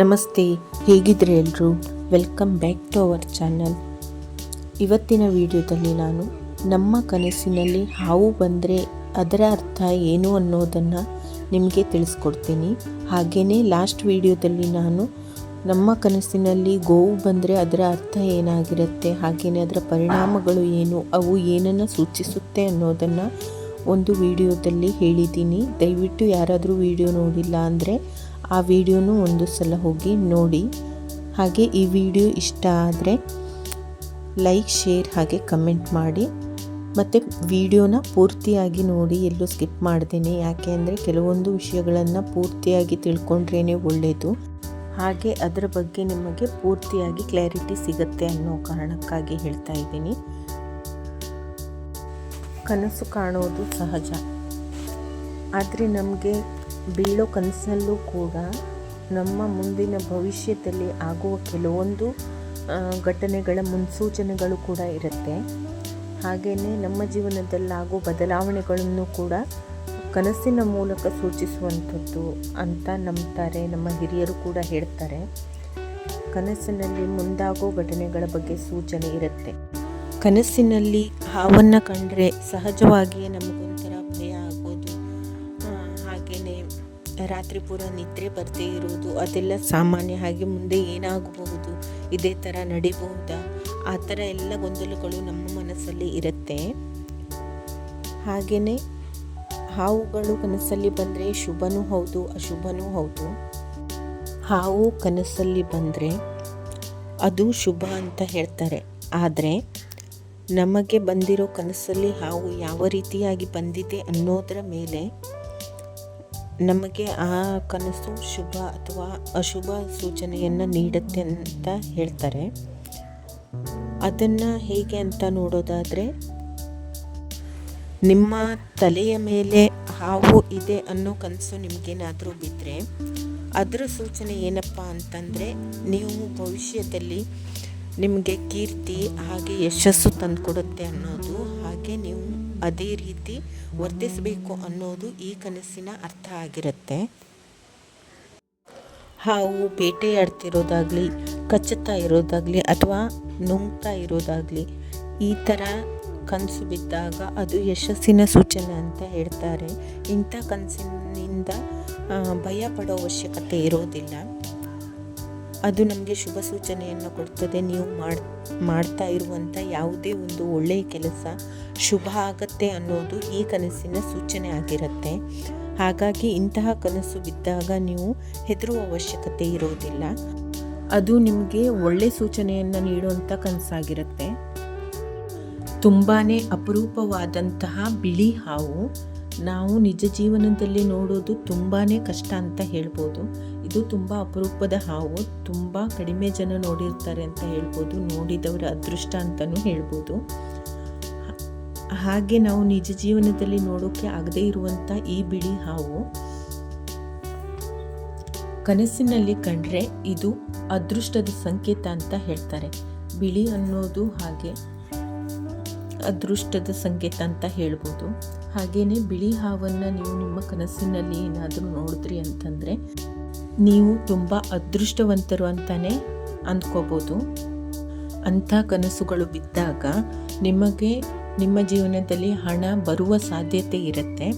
ನಮಸ್ತೆ ಹೇಗಿದ್ರೆ ಎಲ್ಲರೂ welcome back to our channel ಇವತ್ತಿನ ವಿಡಿಯೋದಲ್ಲಿ ನಾನು ನಮ್ಮ ಕನಸಿನಲ್ಲಿ ಹಾವು ಬಂದರೆ ಅದರ ಅರ್ಥ ಏನು ಅನ್ನೋದನ್ನು ನಿಮಗೆ ತಿಳಿಸ್ಕೊಡ್ತೀನಿ. ಹಾಗೆಯೇ ಲಾಸ್ಟ್ ವಿಡಿಯೋದಲ್ಲಿ ನಾನು ನಮ್ಮ ಕನಸಿನಲ್ಲಿ ಗೋವು ಬಂದರೆ ಅದರ ಅರ್ಥ ಏನಾಗಿರುತ್ತೆ ಹಾಗೆಯೇ ಅದರ ಪರಿಣಾಮಗಳು ಏನು, ಅವು ಏನನ್ನು ಸೂಚಿಸುತ್ತೆ ಅನ್ನೋದನ್ನು ಒಂದು ವಿಡಿಯೋದಲ್ಲಿ ಹೇಳಿದ್ದೀನಿ. ದಯವಿಟ್ಟು ಯಾರಾದರೂ ವಿಡಿಯೋ ನೋಡಿಲ್ಲ ಅಂದರೆ ಆ ವಿಡಿಯೋನೂ ಒಂದು ಸಲ ಹೋಗಿ ನೋಡಿ. ಹಾಗೆ ಈ ವಿಡಿಯೋ ಇಷ್ಟ ಆದರೆ ಲೈಕ್, ಶೇರ್, ಹಾಗೆ ಕಮೆಂಟ್ ಮಾಡಿ. ಮತ್ತು ವಿಡಿಯೋನ ಪೂರ್ತಿಯಾಗಿ ನೋಡಿ, ಎಲ್ಲೂ ಸ್ಕಿಪ್ ಮಾಡ್ದೇನೆ. ಯಾಕೆ ಅಂದರೆ ಕೆಲವೊಂದು ವಿಷಯಗಳನ್ನು ಪೂರ್ತಿಯಾಗಿ ತಿಳ್ಕೊಂಡ್ರೇ ಒಳ್ಳೆಯದು ಹಾಗೆ ಅದರ ಬಗ್ಗೆ ನಿಮಗೆ ಪೂರ್ತಿಯಾಗಿ ಕ್ಲಾರಿಟಿ ಸಿಗುತ್ತೆ ಅನ್ನೋ ಕಾರಣಕ್ಕಾಗಿ ಹೇಳ್ತಾ ಇದ್ದೀನಿ. ಕನಸು ಕಾಣೋದು ಸಹಜ. ಆದರೆ ನಮಗೆ ಬೀಳೋ ಕನಸಲ್ಲೂ ಕೂಡ ನಮ್ಮ ಮುಂದಿನ ಭವಿಷ್ಯದಲ್ಲಿ ಆಗುವ ಕೆಲವೊಂದು ಘಟನೆಗಳ ಮುನ್ಸೂಚನೆಗಳು ಕೂಡ ಇರುತ್ತೆ. ಹಾಗೆಯೇ ನಮ್ಮ ಜೀವನದಲ್ಲಾಗೋ ಬದಲಾವಣೆಗಳನ್ನು ಕೂಡ ಕನಸಿನ ಮೂಲಕ ಸೂಚಿಸುವಂಥದ್ದು ಅಂತ ನಂಬ್ತಾರೆ, ನಮ್ಮ ಹಿರಿಯರು ಕೂಡ ಹೇಳ್ತಾರೆ. ಕನಸಿನಲ್ಲಿ ಮುಂದಾಗೋ ಘಟನೆಗಳ ಬಗ್ಗೆ ಸೂಚನೆ ಇರುತ್ತೆ. ಕನಸಿನಲ್ಲಿ ಹಾವನ್ನು ಕಂಡ್ರೆ ಸಹಜವಾಗಿಯೇ ನಮಗೊಂಥರ ರಾತ್ರಿ ಪೂರ ನಿದ್ರೆ ಬರದೇ ಇರೋದು ಅದೆಲ್ಲ ಸಾಮಾನ್ಯ ಹಾಗೆ ಮುಂದೆ ಏನಾಗಬಹುದು, ಇದೇ ಥರ ನಡಿಬಹುದಾ? ಆ ಥರ ಎಲ್ಲ ಗೊಂದಲಗಳು ನಮ್ಮ ಮನಸ್ಸಲ್ಲಿ ಇರುತ್ತೆ. ಹಾಗೆಯೇ ಹಾವುಗಳು ಕನಸಲ್ಲಿ ಬಂದರೆ ಶುಭನೂ ಹೌದು, ಅಶುಭನೂ ಹೌದು. ಹಾವು ಕನಸಲ್ಲಿ ಬಂದರೆ ಅದು ಶುಭ ಅಂತ ಹೇಳ್ತಾರೆ. ಆದರೆ ನಮಗೆ ಬಂದಿರೋ ಕನಸಲ್ಲಿ ಹಾವು ಯಾವ ರೀತಿಯಾಗಿ ಬಂದಿದೆ ಅನ್ನೋದರ ಮೇಲೆ ನಮಗೆ ಆ ಕನಸು ಶುಭ ಅಥವಾ ಅಶುಭ ಸೂಚನೆಯನ್ನು ನೀಡುತ್ತೆ ಅಂತ ಹೇಳ್ತಾರೆ. ಅದನ್ನು ಹೇಗೆ ಅಂತ ನೋಡೋದಾದರೆ, ನಿಮ್ಮ ತಲೆಯ ಮೇಲೆ ಹಾವು ಇದೆ ಅನ್ನೋ ಕನಸು ನಿಮಗೇನಾದರೂ ಬಿದ್ದರೆ ಅದರ ಸೂಚನೆ ಏನಪ್ಪ ಅಂತಂದರೆ, ನೀವು ಭವಿಷ್ಯದಲ್ಲಿ ನಿಮಗೆ ಕೀರ್ತಿ ಹಾಗೆ ಯಶಸ್ಸು ತಂದುಕೊಡುತ್ತೆ ಅನ್ನೋದು ಹಾಗೆ ನೀವು ಅದೇ ರೀತಿ ವರ್ತಿಸಬೇಕು ಅನ್ನೋದು ಈ ಕನಸಿನ ಅರ್ಥ ಆಗಿರುತ್ತೆ. ಹಾವು ಬೇಟೆಯಾಡ್ತಿರೋದಾಗಲಿ ಕಚ್ಚುತ್ತಾ ಇರೋದಾಗಲಿ ಅಥವಾ ನುಂಗ್ತಾ ಇರೋದಾಗಲಿ, ಈ ಥರ ಕನಸು ಬಿದ್ದಾಗ ಅದು ಯಶಸ್ಸಿನ ಸೂಚನೆ ಅಂತ ಹೇಳ್ತಾರೆ. ಇಂಥ ಕನಸಿನಿಂದ ಭಯ ಪಡೋ ಅವಶ್ಯಕತೆ ಇರೋದಿಲ್ಲ. ಅದು ನಮಗೆ ಶುಭ ಸೂಚನೆಯನ್ನು ಕೊಡ್ತದೆ. ನೀವು ಮಾಡ್, ಮಾಡ್ತಾ ಇರುವಂಥ ಯಾವುದೇ ಒಂದು ಒಳ್ಳೆಯ ಕೆಲಸ ಶುಭ ಆಗತ್ತೆ ಅನ್ನೋದು ಈ ಕನಸಿನ ಸೂಚನೆ ಆಗಿರುತ್ತೆ. ಹಾಗಾಗಿ ಇಂತಹ ಕನಸು ಬಿದ್ದಾಗ ನೀವು ಹೆದರುವ ಅವಶ್ಯಕತೆ ಇರೋದಿಲ್ಲ. ಅದು ನಿಮಗೆ ಒಳ್ಳೆ ಸೂಚನೆಯನ್ನು ನೀಡುವಂಥ ಕನಸಾಗಿರುತ್ತೆ. ತುಂಬಾ ಅಪರೂಪವಾದಂತಹ ಬಿಳಿ ಹಾವು ನಾವು ನಿಜ ಜೀವನದಲ್ಲಿ ನೋಡೋದು ತುಂಬಾ ಕಷ್ಟ ಅಂತ ಹೇಳ್ಬೋದು. ಇದು ತುಂಬ ಅಪರೂಪದ ಹಾವು, ತುಂಬ ಕಡಿಮೆ ಜನ ನೋಡಿರ್ತಾರೆ ಅಂತ ಹೇಳ್ಬೋದು. ನೋಡಿದವರ ಅದೃಷ್ಟ ಅಂತಲೂ ಹೇಳ್ಬೋದು. ಹಾಗೆ ನಾವು ನಿಜ ಜೀವನದಲ್ಲಿ ನೋಡೋಕ್ಕೆ ಆಗದೇ ಇರುವಂಥ ಈ ಬಿಳಿ ಹಾವು ಕನಸಿನಲ್ಲಿ ಕಂಡ್ರೆ ಇದು ಅದೃಷ್ಟದ ಸಂಕೇತ ಅಂತ ಹೇಳ್ತಾರೆ. ಬಿಳಿ ಅನ್ನೋದು ಹಾಗೆ ಅದೃಷ್ಟದ ಸಂಕೇತ ಅಂತ ಹೇಳ್ಬೋದು. ಹಾಗೆಯೇ ಬಿಳಿ ಹಾವನ್ನು ನೀವು ನಿಮ್ಮ ಕನಸಿನಲ್ಲಿ ಏನಾದರೂ ನೋಡಿದ್ರಿ ಅಂತಂದರೆ ನೀವು ತುಂಬ ಅದೃಷ್ಟವಂತರು ಅಂತಲೇ ಅಂದ್ಕೋಬೋದು. ಅಂಥ ಕನಸುಗಳು ಬಿದ್ದಾಗ ನಿಮಗೆ ನಿಮ್ಮ ಜೀವನದಲ್ಲಿ ಹಣ ಬರುವ ಸಾಧ್ಯತೆ ಇರುತ್ತೆ.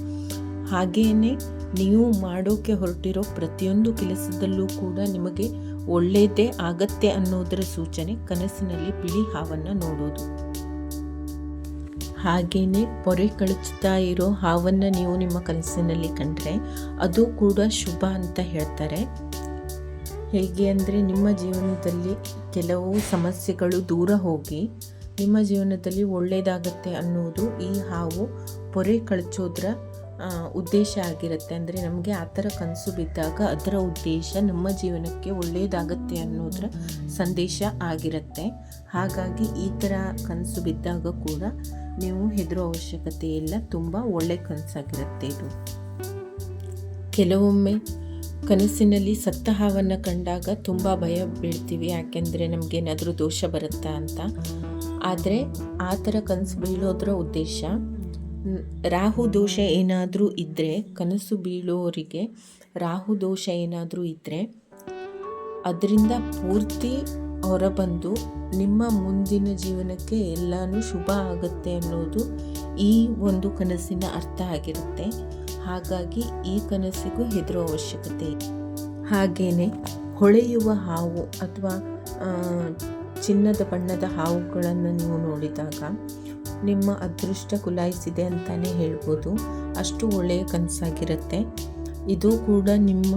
ಹಾಗೆಯೇ ನೀವು ಮಾಡೋಕ್ಕೆ ಹೊರಟಿರೋ ಪ್ರತಿಯೊಂದು ಕೆಲಸದಲ್ಲೂ ಕೂಡ ನಿಮಗೆ ಒಳ್ಳೆಯದೇ ಆಗತ್ತೆ ಅನ್ನೋದರ ಸೂಚನೆ ಕನಸಿನಲ್ಲಿ ಬಿಳಿ ಹಾವನ್ನು ನೋಡೋದು. ಹಾಗೆಯೇ ಪೊರೆ ಕಳಚುತ್ತಾ ಇರೋ ಹಾವನ್ನು ನೀವು ನಿಮ್ಮ ಕನಸಿನಲ್ಲಿ ಕಂಡ್ರೆ ಅದು ಕೂಡ ಶುಭ ಅಂತ ಹೇಳ್ತಾರೆ. ಹೇಗೆ ಅಂದರೆ ನಿಮ್ಮ ಜೀವನದಲ್ಲಿ ಕೆಲವು ಸಮಸ್ಯೆಗಳು ದೂರ ಹೋಗಿ ನಿಮ್ಮ ಜೀವನದಲ್ಲಿ ಒಳ್ಳೆಯದಾಗತ್ತೆ ಅನ್ನೋದು ಈ ಹಾವು ಪೊರೆ ಕಳಚೋದ್ರ ಉದ್ದೇಶ ಆಗಿರುತ್ತೆ. ಅಂದರೆ ನಮಗೆ ಆ ಥರ ಕನಸು ಬಿದ್ದಾಗ ಅದರ ಉದ್ದೇಶ ನಮ್ಮ ಜೀವನಕ್ಕೆ ಒಳ್ಳೆಯದಾಗತ್ತೆ ಅನ್ನೋದರ ಸಂದೇಶ ಆಗಿರುತ್ತೆ. ಹಾಗಾಗಿ ಈ ಥರ ಕನಸು ಬಿದ್ದಾಗ ಕೂಡ ನೀವು ಹೆದರೋ ಅವಶ್ಯಕತೆ ಇಲ್ಲ. ತುಂಬ ಒಳ್ಳೆ ಕನಸಾಗಿರುತ್ತೆ ಇದು. ಕೆಲವೊಮ್ಮೆ ಕನಸಿನಲ್ಲಿ ಸತ್ತ ಹಾವನ್ನು ಕಂಡಾಗ ತುಂಬ ಭಯ ಬೀಳ್ತೀವಿ. ಯಾಕೆಂದರೆ ನಮಗೇನಾದರೂ ದೋಷ ಬರುತ್ತಾ ಅಂತ. ಆದರೆ ಆ ಥರ ಕನಸು ಬೀಳೋದ್ರ ಉದ್ದೇಶ. ರಾಹು ದೋಷ ಏನಾದರೂ ಇದ್ದರೆ ಕನಸು ಬೀಳೋರಿಗೆ ರಾಹು ದೋಷ ಏನಾದರೂ ಇದ್ದರೆ ಅದರಿಂದ ಪೂರ್ತಿ ಹೊರಬಂದು ನಿಮ್ಮ ಮುಂದಿನ ಜೀವನಕ್ಕೆ ಎಲ್ಲನೂ ಶುಭ ಆಗುತ್ತೆ ಅನ್ನೋದು ಈ ಒಂದು ಕನಸಿನ ಅರ್ಥ ಆಗಿರುತ್ತೆ. ಹಾಗಾಗಿ ಈ ಕನಸಿಗೂ ಹೆದರೋ ಅವಶ್ಯಕತೆ ಹಾಗೆಯೇ ಹೊಳೆಯುವ ಹಾವು ಅಥವಾ ಚಿನ್ನದ ಬಣ್ಣದ ಹಾವುಗಳನ್ನು ನೀವು ನೋಡಿದಾಗ ನಿಮ್ಮ ಅದೃಷ್ಟ ಕುಲಾಯಿಸಿದೆ ಅಂತಲೇ ಹೇಳ್ಬೋದು. ಅಷ್ಟು ಒಳ್ಳೆಯ ಕನಸಾಗಿರುತ್ತೆ. ಇದು ಕೂಡ ನಿಮ್ಮ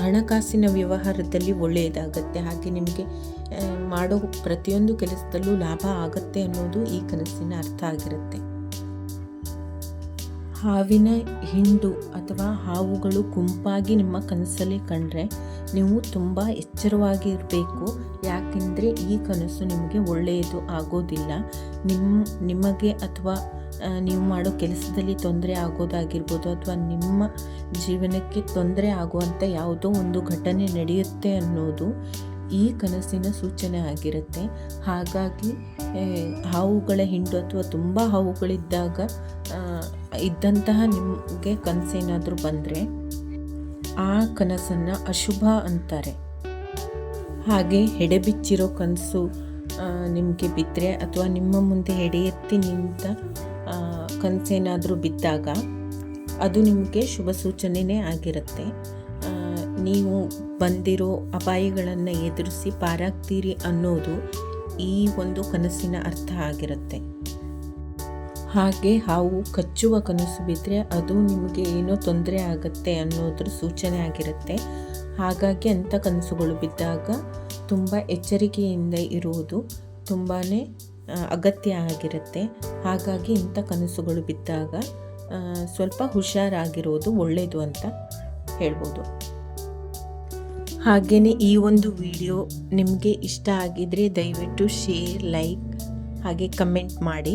ಹಣಕಾಸಿನ ವ್ಯವಹಾರದಲ್ಲಿ ಒಳ್ಳೆಯದಾಗತ್ತೆ. ಹಾಗೆ ನಿಮಗೆ ಮಾಡೋ ಪ್ರತಿಯೊಂದು ಕೆಲಸದಲ್ಲೂ ಲಾಭ ಆಗುತ್ತೆ ಅನ್ನೋದು ಈ ಕನಸಿನ ಅರ್ಥ ಆಗಿರುತ್ತೆ. ಹಾವಿನ ಹಿಂಡು ಅಥವಾ ಹಾವುಗಳು ಗುಂಪಾಗಿ ನಿಮ್ಮ ಕನಸಲ್ಲಿ ಕಂಡ್ರೆ ನೀವು ತುಂಬ ಎಚ್ಚರವಾಗಿರಬೇಕು. ಯಾಕೆಂದರೆ ಈ ಕನಸು ನಿಮಗೆ ಒಳ್ಳೆಯದು ಆಗೋದಿಲ್ಲ. ನಿಮ್ಮ ನಿಮಗೆ ಅಥವಾ ನೀವು ಮಾಡೋ ಕೆಲಸದಲ್ಲಿ ತೊಂದರೆ ಆಗೋದಾಗಿರ್ಬೋದು ಅಥವಾ ನಿಮ್ಮ ಜೀವನಕ್ಕೆ ತೊಂದರೆ ಆಗುವಂಥ ಯಾವುದೋ ಒಂದು ಘಟನೆ ನಡೆಯುತ್ತೆ ಅನ್ನೋದು ಈ ಕನಸಿನ ಸೂಚನೆ ಆಗಿರುತ್ತೆ. ಹಾಗಾಗಿ ಹಾವುಗಳ ಹಿಂಡು ಅಥವಾ ತುಂಬ ಹಾವುಗಳಿದ್ದಾಗ ಇದ್ದಂತಹ ನಿಮಗೆ ಕನಸೇನಾದರೂ ಬಂದರೆ ಆ ಕನಸನ್ನು ಅಶುಭ ಅಂತಾರೆ. ಹಾಗೆ ಹೆಡೆಬಿಚ್ಚಿರೋ ಕನಸು ನಿಮಗೆ ಬಿದ್ದರೆ ಅಥವಾ ನಿಮ್ಮ ಮುಂದೆ ಹೆಡೆ ಎತ್ತಿ ನಿಂತ ಕನಸೇನಾದರೂ ಬಿದ್ದಾಗ ಅದು ನಿಮಗೆ ಶುಭ ಸೂಚನೆಯೇ ಆಗಿರುತ್ತೆ. ನೀವು ಬಂದಿರೋ ಅಪಾಯಗಳನ್ನು ಎದುರಿಸಿ ಪಾರಾಗ್ತೀರಿ ಅನ್ನೋದು ಈ ಒಂದು ಕನಸಿನ ಅರ್ಥ ಆಗಿರುತ್ತೆ. ಹಾಗೆ ಹಾವು ಕಚ್ಚುವ ಕನಸು ಬಿದ್ದರೆ ಅದು ನಿಮಗೆ ಏನೋ ತೊಂದರೆ ಆಗುತ್ತೆ ಅನ್ನೋದ್ರ ಸೂಚನೆ ಆಗಿರುತ್ತೆ. ಹಾಗಾಗಿ ಅಂಥ ಕನಸುಗಳು ಬಿದ್ದಾಗ ತುಂಬ ಎಚ್ಚರಿಕೆಯಿಂದ ಇರುವುದು ತುಂಬಾ ಅಗತ್ಯ ಆಗಿರುತ್ತೆ. ಹಾಗಾಗಿ ಇಂಥ ಕನಸುಗಳು ಬಿದ್ದಾಗ ಸ್ವಲ್ಪ ಹುಷಾರಾಗಿರೋದು ಒಳ್ಳೆಯದು ಅಂತ ಹೇಳ್ಬೋದು. ಹಾಗೆಯೇ ಈ ಒಂದು ವಿಡಿಯೋ ನಿಮಗೆ ಇಷ್ಟ ಆಗಿದರೆ ದಯವಿಟ್ಟು ಶೇರ್, ಲೈಕ್ ಹಾಗೆ ಕಮೆಂಟ್ ಮಾಡಿ.